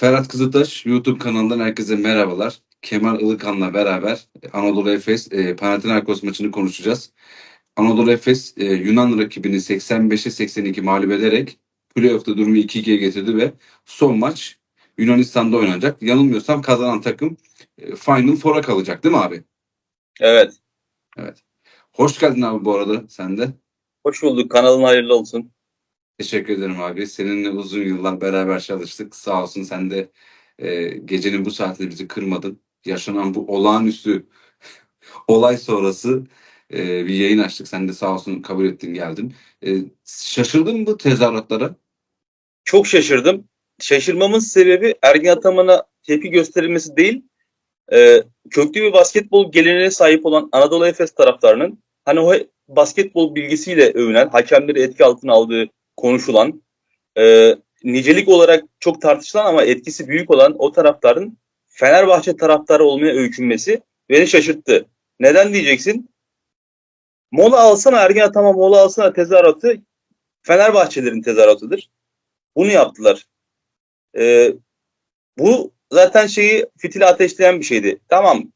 Ferhat Kızıltaş YouTube kanalından herkese merhabalar. Kemal Ilıkan'la beraber Anadolu Efes e, Panathinaikos maçını konuşacağız. Anadolu Efes e, Yunan rakibini 85'e 82 mağlup ederek playoff'ta durumu 2-2'ye getirdi ve son maç Yunanistan'da oynanacak. Yanılmıyorsam kazanan takım e, Final Four'a kalacak değil mi abi? Evet. Hoş geldin abi bu arada sen de. Hoş bulduk. Kanalın hayırlı olsun. Teşekkür ederim abi. Seninle uzun yıllar beraber çalıştık. Sağ olsun sen de e, gecenin bu saatinde bizi kırmadın. Yaşanan bu olağanüstü olay sonrası e, bir yayın açtık. Sen de sağ olsun kabul ettin geldin. E, şaşırdın mı bu tezahüratlara? Çok şaşırdım. Şaşırmamın sebebi Ergin Ataman'a tepki gösterilmesi değil, e, köklü bir basketbol geleneğine sahip olan Anadolu Efes taraftarının hani o basketbol bilgisiyle övünen, hakemleri etki altına aldığı konuşulan, e, nicelik olarak çok tartışılan ama etkisi büyük olan o taraftarın Fenerbahçe taraftarı olmaya öykünmesi beni şaşırttı. Neden diyeceksin? Mola alsana Ergin Ataman mola alsana tezahüratı Fenerbahçelerin tezahüratıdır. Bunu yaptılar. Ee, bu zaten şeyi fitili ateşleyen bir şeydi. Tamam.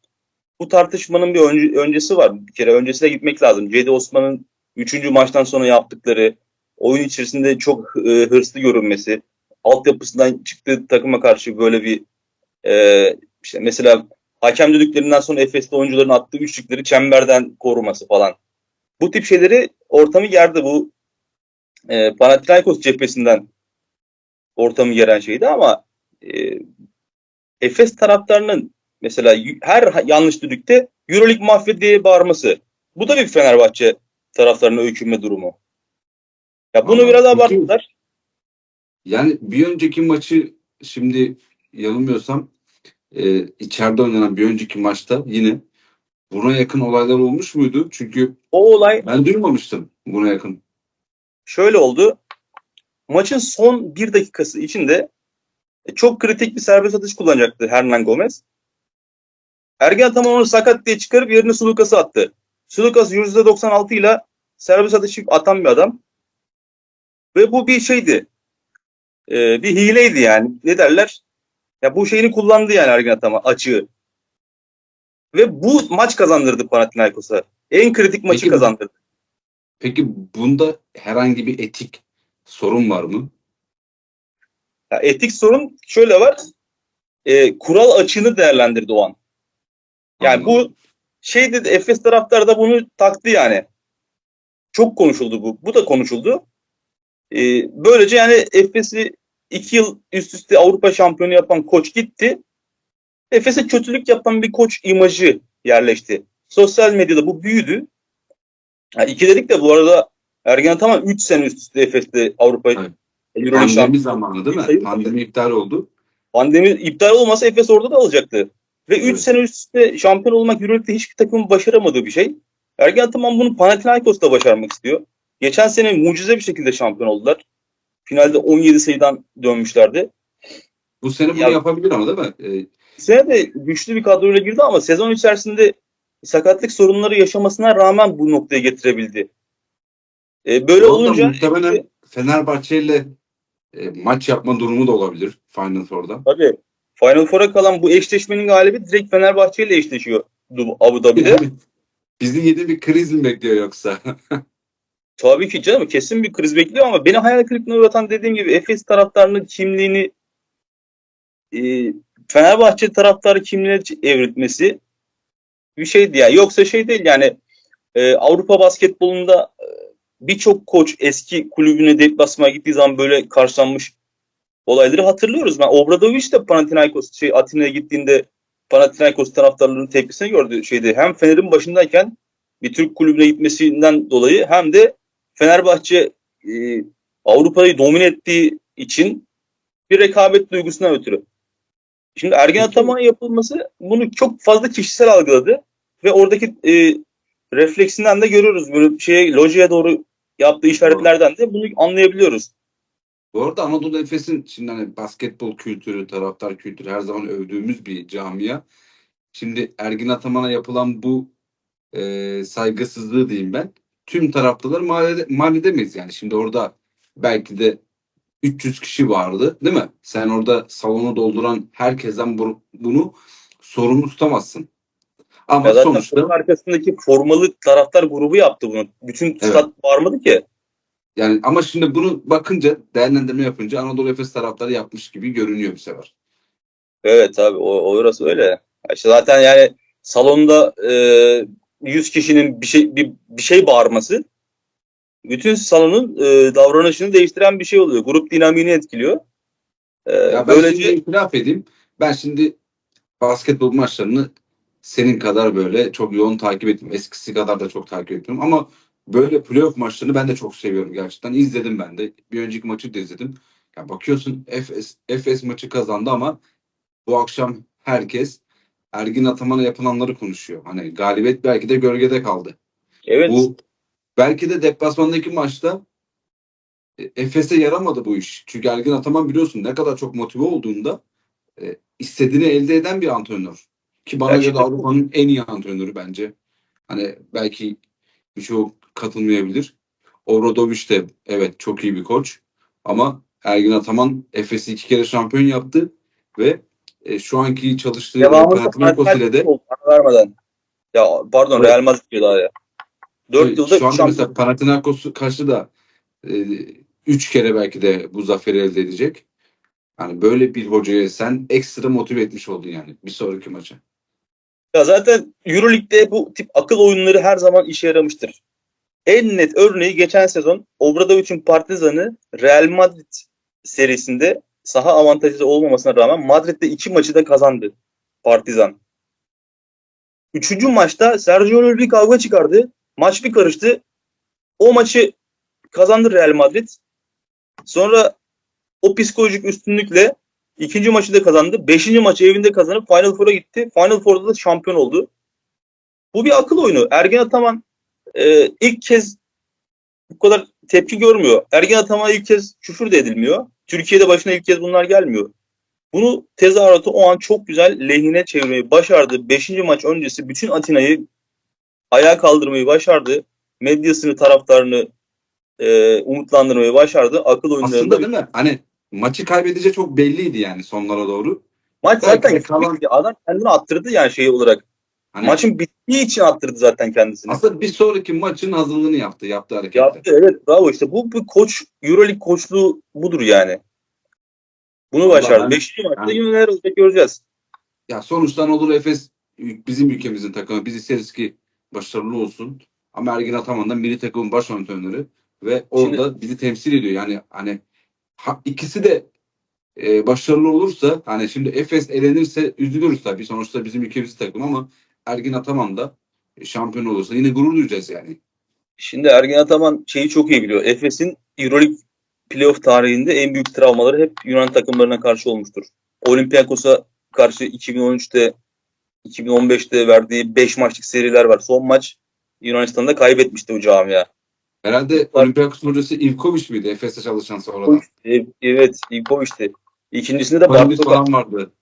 Bu tartışmanın bir önce- öncesi var. Bir kere öncesine gitmek lazım. Cedi Osman'ın 3. maçtan sonra yaptıkları, oyun içerisinde çok e, hırslı görünmesi, altyapısından çıktığı takıma karşı böyle bir e, işte mesela hakem düdüklerinden sonra Efes'te oyuncuların attığı üçlükleri çemberden koruması falan. Bu tip şeyleri ortamı gerdi bu e, Panathinaikos cephesinden ortamı geren şeydi ama e, Efes taraftarının mesela her yanlış düdükte Euroleague mafya diye bağırması. Bu da bir Fenerbahçe taraftarının öykünme durumu. Ya bunu Ama biraz abarttılar. Yani bir önceki maçı şimdi yanılmıyorsam e, içeride oynanan bir önceki maçta yine buna yakın olaylar olmuş muydu? Çünkü O olay ben duymamıştım buna yakın. şöyle oldu. Maçın son bir dakikası içinde e, çok kritik bir serbest atış kullanacaktı Hernan Gomez. Ergen Ataman onu sakat diye çıkarıp yerine Sulukas'ı attı. Sulukas %96 ile serbest atışı atan bir adam. Ve bu bir şeydi. Ee, bir hileydi yani. Ne derler? Ya bu şeyini kullandı yani Ergen Ataman açığı. Ve bu maç kazandırdı Panathinaikos'a. En kritik maçı Peki kazandırdı. Peki bunda herhangi bir etik sorun var mı? Ya etik sorun şöyle var. E, kural açığını değerlendirdi o an. Yani bu şey dedi Efes taraftarı da bunu taktı yani. Çok konuşuldu bu. Bu da konuşuldu. E, böylece yani Efes'i iki yıl üst üste Avrupa şampiyonu yapan koç gitti. Efes'e kötülük yapan bir koç imajı yerleşti. Sosyal medyada bu büyüdü. Ha, ikiledik de bu arada Ergen Ataman 3 sene üst üste Efes'te Avrupa Evet. Euroleague. Pandemi zamanı değil mi? Sayın- Pandemi iptal oldu. Pandemi iptal olmasa Efes orada da alacaktı. Ve 3 Evet. sene üst üste şampiyon olmak Euroleague'de hiçbir takımın başaramadığı bir şey. Ergen Ataman bunu Panathinaikos'ta başarmak istiyor. Geçen sene mucize bir şekilde şampiyon oldular. Finalde 17 sayıdan dönmüşlerdi. Bu sene bunu Ya- yapabilir ama değil mi? Ee, sene de güçlü bir kadroyla girdi ama sezon içerisinde sakatlık sorunları yaşamasına rağmen bu noktaya getirebildi. Ee, böyle olunca muhtemelen Fenerbahçe ile e, maç yapma durumu da olabilir Final Four'da. tabii Final Four'a kalan bu eşleşmenin galibi direkt Fenerbahçe ile eşleşiyor Abu Dhabi'de. Bizi yeni bir kriz mi bekliyor yoksa? Tabii ki canım kesin bir kriz bekliyor ama beni hayal kırıklığına uğratan dediğim gibi Efes taraftarının kimliğini e, Fenerbahçe taraftarı kimliğine evritmesi bir şeydi ya. Yoksa şey değil yani e, Avrupa basketbolunda e, birçok koç eski kulübüne deplasmana gittiği zaman böyle karşılanmış olayları hatırlıyoruz. Ben Obradoviç de Panathinaikos şey Atina'ya gittiğinde Panathinaikos taraftarlarının tepkisini gördü şeydi. Hem Fener'in başındayken bir Türk kulübüne gitmesinden dolayı hem de Fenerbahçe e, Avrupa'yı domine ettiği için bir rekabet duygusundan ötürü. Şimdi Ergen. Ataman yapılması bunu çok fazla kişisel algıladı ve oradaki e, refleksinden de görüyoruz. Böyle şeye lojeye doğru yaptığı işaretlerden de bunu anlayabiliyoruz. Bu arada Anadolu Efes'in şimdi hani basketbol kültürü, taraftar kültürü her zaman övdüğümüz bir camia. Şimdi Ergin Ataman'a yapılan bu e, saygısızlığı diyeyim ben. Tüm taraftarları mal, ede- mal edemeyiz yani. Şimdi orada belki de 300 kişi vardı değil mi? Sen orada salonu dolduran herkesten bu- bunu sorumlu tutamazsın. Ama Ya sonuçta arkasındaki formalı taraftar grubu yaptı bunu. Bütün stat varmadı ki. yani ama şimdi bunu bakınca değerlendirme yapınca Anadolu Efes taraftarı yapmış gibi görünüyor bir sefer. Evet abi o, orası öyle. İşte zaten yani salonda e, 100 kişinin bir şey bir, bir şey bağırması bütün salonun e, davranışını değiştiren bir şey oluyor. Grup dinamiğini etkiliyor. E, Ya ben böylece şimdi itiraf edeyim. Ben şimdi basketbol maçlarını senin kadar böyle çok yoğun takip ettim. Eskisi kadar da çok takip etmiyorum ama böyle playoff maçlarını ben de çok seviyorum gerçekten. İzledim ben de. Bir önceki maçı da izledim. Ya bakıyorsun Efes, Efes maçı kazandı ama bu akşam herkes Ergin Ataman'a yapılanları konuşuyor. Hani galibiyet belki de gölgede kaldı. evet Bu belki de deplasmandaki maçta e, Efes'e yaramadı bu iş. Çünkü Ergin Ataman biliyorsun ne kadar çok motive olduğunda e, istediğini elde eden bir antrenör. Ki bana Gerçekten. göre Avrupa'nın en iyi antrenörü bence. Hani belki birçok katılmayabilir. Obradoviç de evet çok iyi bir koç. Ama Ergin Ataman Efes'i iki kere şampiyon yaptı ve e, şu anki çalıştığı devamında Panathinaikos ile de vermeden. Ya pardon Evet. Real Madrid diyor daha ya. 4 Evet, yılda şu anda mesela Panathinaikos'u karşı da e, kere belki de bu zaferi elde edecek. Yani böyle bir hocaya sen ekstra motive etmiş oldun yani bir sonraki maça. Ya zaten Euroleague'de bu tip akıl oyunları her zaman işe yaramıştır. En net örneği geçen sezon Obradoviç'in Partizan'ı Real Madrid serisinde saha avantajı olmamasına rağmen Madrid'de iki maçı da kazandı Partizan. Üçüncü maçta Sergio Llull bir kavga çıkardı. Maç bir karıştı. O maçı kazandı Real Madrid. Sonra o psikolojik üstünlükle ikinci maçı da kazandı. Beşinci maçı evinde kazanıp Final Four'a gitti. Final Four'da da şampiyon oldu. Bu bir akıl oyunu. Ergen Ataman e, ilk kez bu kadar tepki görmüyor. Ergen Ataman'a ilk kez küfür de edilmiyor. Türkiye'de başına ilk kez bunlar gelmiyor. Bunu tezahüratı o an çok güzel lehine çevirmeyi başardı. Beşinci maç öncesi bütün Atina'yı ayağa kaldırmayı başardı. Medyasını, taraftarını e, umutlandırmayı başardı. Akıl oyunlarında. Aslında değil mi? Hani maçı kaybedeceği çok belliydi yani sonlara doğru. Maç zaten kalan-. Adam kendini attırdı yani şey olarak. Hani Maçın bittiği için attırdı zaten kendisini. aslında bir sonraki maçın hazırlığını yaptı, yaptığı hareketler. Yaptı evet bravo işte bu bir koç Euroleague koçluğu budur yani. Bunu Vallahi başardı. ben- Beşinci maçta ben- yine neler olacak göreceğiz. Ya sonuçta Anadolu Efes bizim ülkemizin takımı. Biz isteriz ki başarılı olsun. Ama Ergin Ataman da milli takımın baş antrenörü ve orada bizi temsil ediyor. Yani hani ha- ikisi de e, başarılı olursa hani şimdi Efes elenirse üzülürüz tabii. Sonuçta bizim ülkemizin takımı ama Ergin Ataman da e, şampiyon olursa yine gurur duyacağız yani. Şimdi Ergen Ataman şeyi çok iyi biliyor. Efes'in Euroleague playoff tarihinde en büyük travmaları hep Yunan takımlarına karşı olmuştur. Olympiakos'a karşı 2013'te 2015'te verdiği 5 maçlık seriler var. Son maç Yunanistan'da kaybetmişti bu camia. Herhalde Olympiakos hocası Ivkovic miydi Efes'te çalışan sonradan? E- Evet, Ivkovic'ti. İkincisinde de Bartolo falan vardı.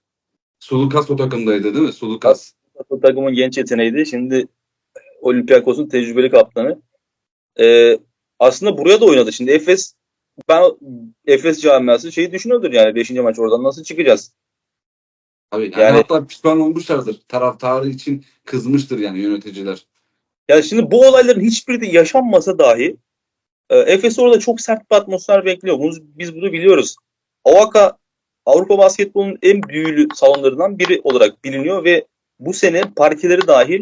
Sulukas o takımdaydı değil mi? Sulukas. Bu takımın genç yeteneğiydi. Şimdi Olympiakos'un tecrübeli kaptanı. Ee, aslında buraya da oynadı. Şimdi Efes ben Efes camiası şeyi düşünüyordur yani 5. maç oradan nasıl çıkacağız? Tabii. Yani, Yani- hatta pişman olmuşlardır. Taraftarı için kızmıştır yani yöneticiler. Yani şimdi bu olayların hiçbiri de yaşanmasa dahi e, Efes orada çok sert bir atmosfer bekliyor. Bunu, biz bunu biliyoruz. Ovaka Avrupa basketbolunun en büyülü salonlarından biri olarak biliniyor ve bu sene parkeleri dahil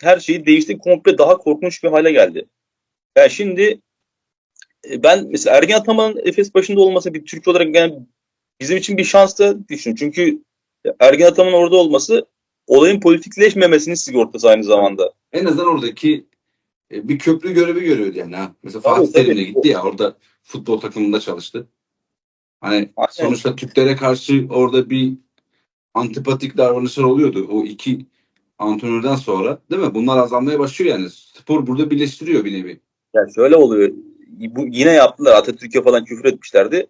her şeyi değişti. Komple daha korkunç bir hale geldi. Yani şimdi e, ben mesela Ergen Ataman'ın Efes başında olması bir Türk olarak yani bizim için bir şans da düşün. Çünkü Ergen Ataman'ın orada olması olayın politikleşmemesinin sigortası aynı zamanda. En azından oradaki e, bir köprü görevi görüyordu yani. Ha. Mesela Fatih Terim'le tabii. gitti ya orada futbol takımında çalıştı. Hani Aynen. sonuçta Türklere karşı orada bir antipatik davranışlar oluyordu. O iki antrenörden sonra değil mi? Bunlar azalmaya başlıyor yani. Spor burada birleştiriyor bir nevi. Yani şöyle oluyor. Bu yine yaptılar. Atatürk'e falan küfür etmişlerdi.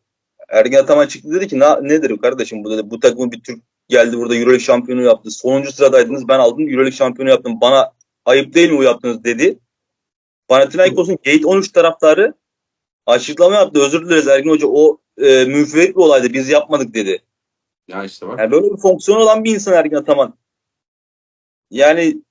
Ergen Ataman çıktı dedi ki "Na- nedir kardeşim bu dedi. Bu takımın bir Türk geldi burada Euroleague şampiyonu yaptı. Sonuncu sıradaydınız ben aldım Euroleague şampiyonu yaptım. Bana ayıp değil mi bu yaptınız dedi. Panathinaikos'un Gate 13 taraftarı açıklama yaptı. Özür dileriz Ergin Hoca o e, bir olaydı. Biz yapmadık dedi. Ya işte bak. Yani böyle bir fonksiyonu olan bir insan Ergin Ataman. Yani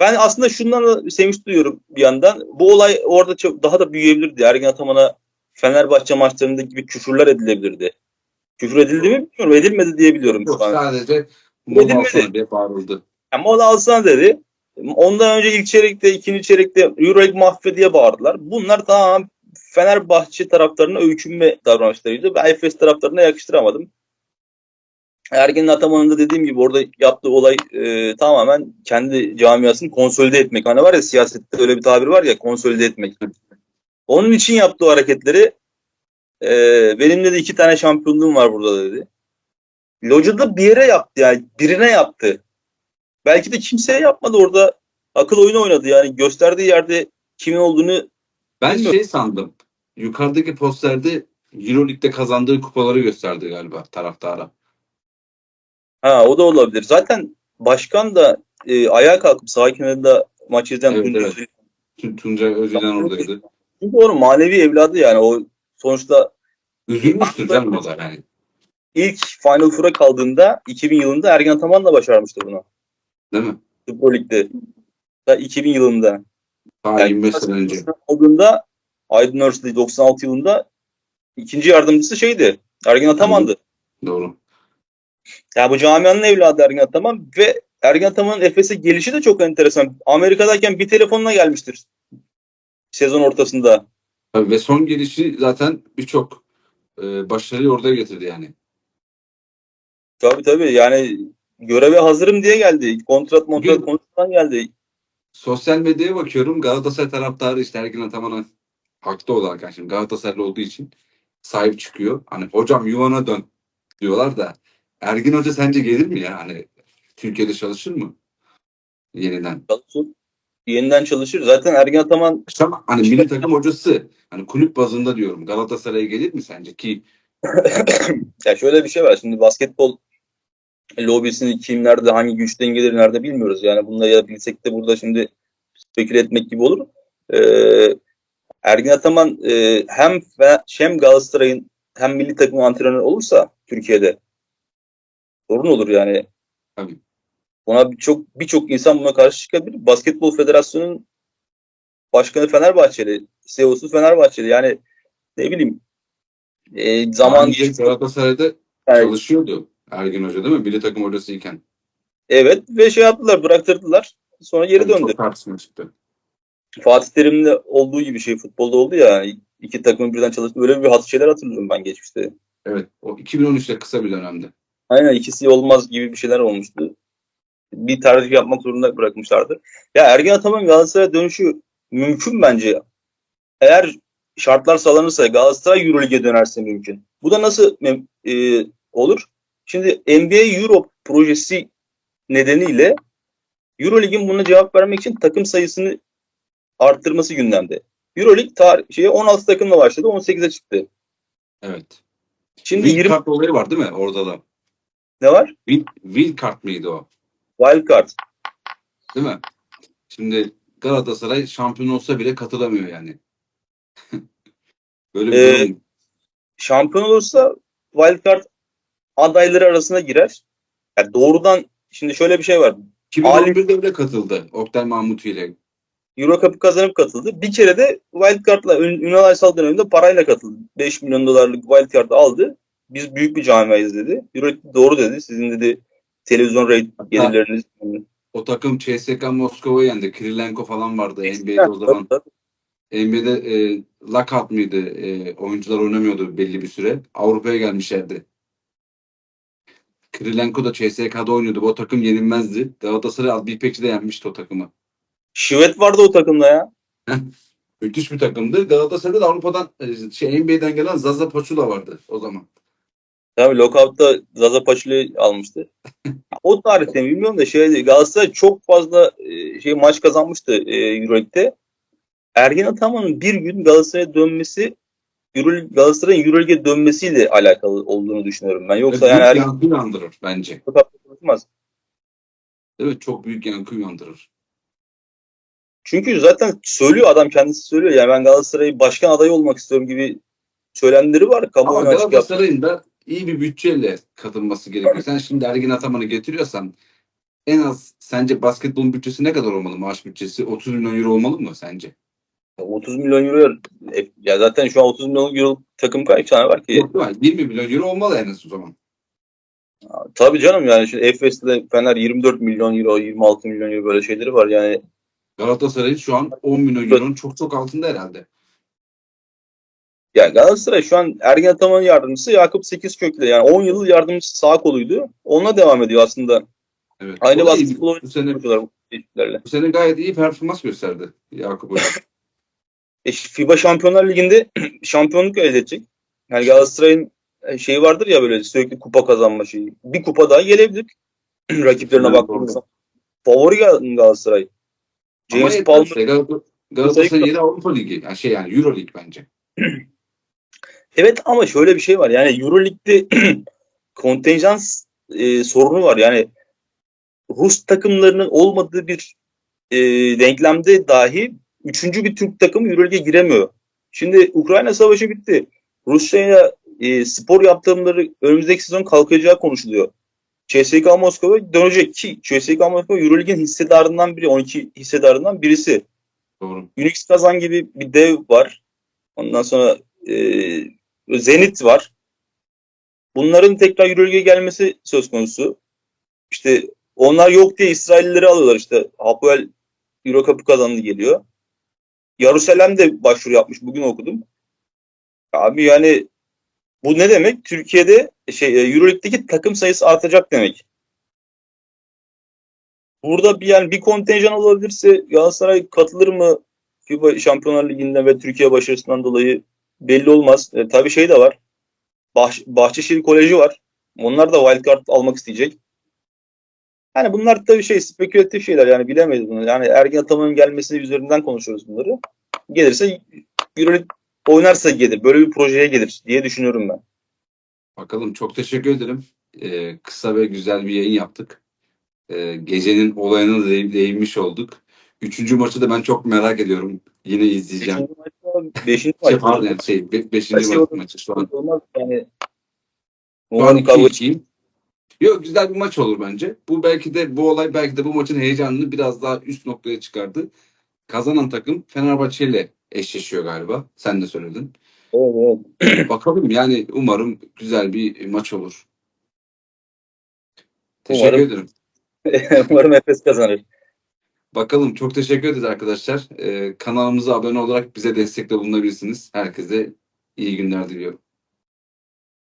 ben aslında şundan da sevinç duyuyorum bir yandan. Bu olay orada çok daha da büyüyebilirdi. Ergin Ataman'a Fenerbahçe maçlarında gibi küfürler edilebilirdi. Küfür edildi mi bilmiyorum. Edilmedi diye biliyorum Yok an. sadece mola sonra diye bağırıldı. Yani mola alsana dedi. Ondan önce ilk çeyrekte, ikinci çeyrekte Euroleague mahve diye bağırdılar. Bunlar tamam Fenerbahçe taraftarına öykünme davranışlarıydı. Ben Efes taraftarına yakıştıramadım. Ergin Ataman'ın da dediğim gibi orada yaptığı olay e, tamamen kendi camiasını konsolide etmek. Hani var ya siyasette öyle bir tabir var ya konsolide etmek. Onun için yaptığı hareketleri e, benim de iki tane şampiyonluğum var burada dedi. Loca'da bir yere yaptı yani birine yaptı. Belki de kimseye yapmadı orada. Akıl oyunu oynadı yani gösterdiği yerde kimin olduğunu Ben Bilmiyorum. şey sandım. Yukarıdaki posterde Euroleague'de kazandığı kupaları gösterdi galiba taraftara. Ha o da olabilir. Zaten başkan da e, ayağa kalkıp sağ kenarında maç izleyen Evet, Tuncay evet. Özil. Tun- Tuncay Özil'den oradaydı. Çünkü onun manevi evladı yani o sonuçta Üzülmüştür canım o da yani. ilk Final Four'a kaldığında 2000 yılında Ergen Ataman'la başarmıştı bunu. Değil mi? Super Lig'de. Da 2000 yılında. Daha Yani 25 sene önce. Aldığında Aydın Üniversitesi 96 yılında ikinci yardımcısı şeydi. Ergen Ataman'dı. Doğru. Yani bu camianın evladı Ergen Ataman ve Ergen Ataman'ın Efes'e gelişi de çok enteresan. Amerika'dayken bir telefonla gelmiştir. Sezon ortasında. Tabii ve son gelişi zaten birçok e, başarıyı orada getirdi yani. Tabii tabii yani göreve hazırım diye geldi. Kontrat montrat konuşmadan geldi. Sosyal medyaya bakıyorum. Galatasaray taraftarı işte Ergin Ataman'a haklı olarak yani şimdi Galatasaraylı olduğu için sahip çıkıyor. Hani hocam yuvana dön diyorlar da Ergin Hoca sence gelir mi ya? Hani Türkiye'de çalışır mı? Yeniden. Çalışır. Yeniden çalışır. Zaten Ergen Ataman İşte ama hani milli takım hocası hani kulüp bazında diyorum. Galatasaray'a gelir mi sence ki ya şöyle bir şey var. Şimdi basketbol lobisini kim nerede hangi güç dengeleri nerede bilmiyoruz. Yani bunları ya bilsek de burada şimdi speküle etmek gibi olur. Ee, Ergin Ataman e, hem hem Galatasaray'ın hem milli takım antrenörü olursa Türkiye'de sorun olur yani. Tabii. Buna birçok birçok insan buna karşı çıkabilir. Basketbol Federasyonu'nun başkanı Fenerbahçeli, CEO'su Fenerbahçeli. Yani ne bileyim e, zaman Daha önce Galatasaray'da Yani- çalışıyordu Ergin Hoca değil mi? Milli takım hocasıyken. Evet ve şey yaptılar bıraktırdılar. Sonra geri Tabii döndü. Çok tartışma çıktı. Fatih Terim'de olduğu gibi şey futbolda oldu ya iki takım birden çalıştı. Öyle bir şeyler hatırlıyorum ben geçmişte. Evet. O 2013'te kısa bir dönemde. Aynen ikisi olmaz gibi bir şeyler olmuştu. Bir tercih yapmak zorunda bırakmışlardı. Ya Ergen Ataman Galatasaray'a dönüşü mümkün bence. Eğer şartlar sağlanırsa Galatasaray Euroleague'e dönerse mümkün. Bu da nasıl e, olur? Şimdi NBA Europe projesi nedeniyle Euroleague'in buna cevap vermek için takım sayısını arttırması gündemde. Euroleague tar- şeye 16 takımla başladı, 18'e çıktı. Evet. Şimdi Wild 20 card olayı var değil mi orada da? Ne var? Wild, wild card mıydı o? Wild card. Değil mi? Şimdi Galatasaray şampiyon olsa bile katılamıyor yani. Böyle bir Ee, durum. Şampiyon olursa wild card adayları arasına girer. Yani doğrudan şimdi şöyle bir şey var. 2011'de bile katıldı. Oktay Mahmuti ile. Euro Cup'ı kazanıp katıldı. Bir kere de wild card'la Ün- Ünal Aysal döneminde parayla katıldı. 5 milyon dolarlık wild card aldı. Biz büyük bir camiayız dedi. Euro doğru dedi. Sizin dedi televizyon rate gelirleriniz. O takım CSKA Moskova'yı yendi. Kirilenko falan vardı NBA'de o zaman. Tabii, tabii. NBA'de e, lockout mıydı? E, oyuncular oynamıyordu belli bir süre. Avrupa'ya gelmişlerdi. Kirilenko da CSK'da oynuyordu. O takım yenilmezdi. Galatasaray İpekçi de yenmişti o takımı. Şivet vardı o takımda ya. Müthiş bir takımdı. Galatasaray'da da Avrupa'dan e, şey NBA'den gelen Zaza Paçula vardı o zaman. Tabii lockout'ta Zaza Paşuli'yi almıştı. o tarihte mi bilmiyorum da şey Galatasaray çok fazla e, şey maç kazanmıştı e, Euroleague'de. Ergen Ataman'ın bir gün Galatasaray'a dönmesi Euro, Galatasaray'ın Euroleague'e dönmesiyle alakalı olduğunu düşünüyorum ben. Yoksa Ve yani Ergen yankı uyandırır bence. Konuşmaz. Evet çok büyük yankı uyandırır. Çünkü zaten söylüyor adam kendisi söylüyor. Yani ben Galatasaray'ı başkan adayı olmak istiyorum gibi söylemleri var. Ama Kamuoyuna yaptı. Galatasaray'ın da iyi bir bütçeyle katılması gerekiyor. Sen şimdi Ergin Ataman'ı getiriyorsan en az sence basketbolun bütçesi ne kadar olmalı maaş bütçesi? 30 milyon euro olmalı mı sence? 30 milyon euro e, ya zaten şu an 30 milyon euro takım kaç tane var ki? Yok mi? 20 milyon euro olmalı en az o zaman. Tabii canım yani şimdi Efes'te Fener 24 milyon euro, 26 milyon euro böyle şeyleri var yani. Galatasaray'ın şu an 10 milyon euronun çok çok altında herhalde. Yani Galatasaray şu an Ergen Ataman'ın yardımcısı Yakup Sekizkök'le yani 10 yıl yardımcısı sağ koluydu. Onunla devam ediyor aslında. Evet. Aynı iyi. basketbol bu sene bu sene gayet iyi performans gösterdi Yakup Hoca. E, FIBA Şampiyonlar Ligi'nde şampiyonluk elde edecek. Yani Galatasaray'ın e, şeyi vardır ya böyle sürekli kupa kazanma şeyi. Bir kupa daha gelebilir. Rakiplerine Evet, baktığımızda. Favori Gal- Galatasaray. Ama James yeterse Palmer. Galata- Galatasaray'ın yeri Avrupa Ligi. Yani şey yani Euro Lig bence. Evet ama şöyle bir şey var. Yani Euroleague'de kontenjan e, sorunu var. Yani Rus takımlarının olmadığı bir e, denklemde dahi üçüncü bir Türk takımı Euroleague'e giremiyor. Şimdi Ukrayna Savaşı bitti. Rusya'ya e, spor yaptırımları önümüzdeki sezon kalkacağı konuşuluyor. CSKA Moskova dönecek ki CSKA Moskova Euroleague'in hissedarından biri, 12 hissedarından birisi. Doğru. Unix Kazan gibi bir dev var. Ondan sonra e, Zenit var. Bunların tekrar Euroleague'e gelmesi söz konusu. İşte onlar yok diye İsraillileri alıyorlar işte. Hapoel Euro Cup'ı kazandı geliyor. Yarusalem de başvuru yapmış. Bugün okudum. Abi yani bu ne demek? Türkiye'de şey e, Euroleague'deki takım sayısı artacak demek. Burada bir yani bir kontenjan olabilirse Galatasaray katılır mı FIBA Şampiyonlar Ligi'nden ve Türkiye başarısından dolayı belli olmaz. E, tabii şey de var. Bah Bahçeşehir Koleji var. Onlar da wildcard almak isteyecek. Yani bunlar tabii şey spekülatif şeyler yani bilemeyiz bunu. Yani Ergin Ataman'ın gelmesi üzerinden konuşuyoruz bunları. Gelirse Euroleague oynarsa gelir. Böyle bir projeye gelir diye düşünüyorum ben. Bakalım çok teşekkür ederim. Ee, kısa ve güzel bir yayın yaptık. Ee, gecenin olayına da değ- değinmiş olduk. Üçüncü maçı da ben çok merak ediyorum. Yine izleyeceğim. Beşinci maçta, beşinci Şey, maç. pardon şey, be- beşinci Kaçıyor? maç, maçı şu an. Olmaz yani. Şu an Muhammad kavga 2-2'yim. Yok güzel bir maç olur bence. Bu belki de bu olay belki de bu maçın heyecanını biraz daha üst noktaya çıkardı. Kazanan takım Fenerbahçe ile eşleşiyor galiba. Sen de söyledin. Evet, evet. Bakalım yani umarım güzel bir maç olur. Teşekkür Umarım. ederim. Umarım Efes kazanır. Bakalım çok teşekkür ederiz arkadaşlar. Ee, kanalımıza abone olarak bize destekte bulunabilirsiniz. Herkese iyi günler diliyorum.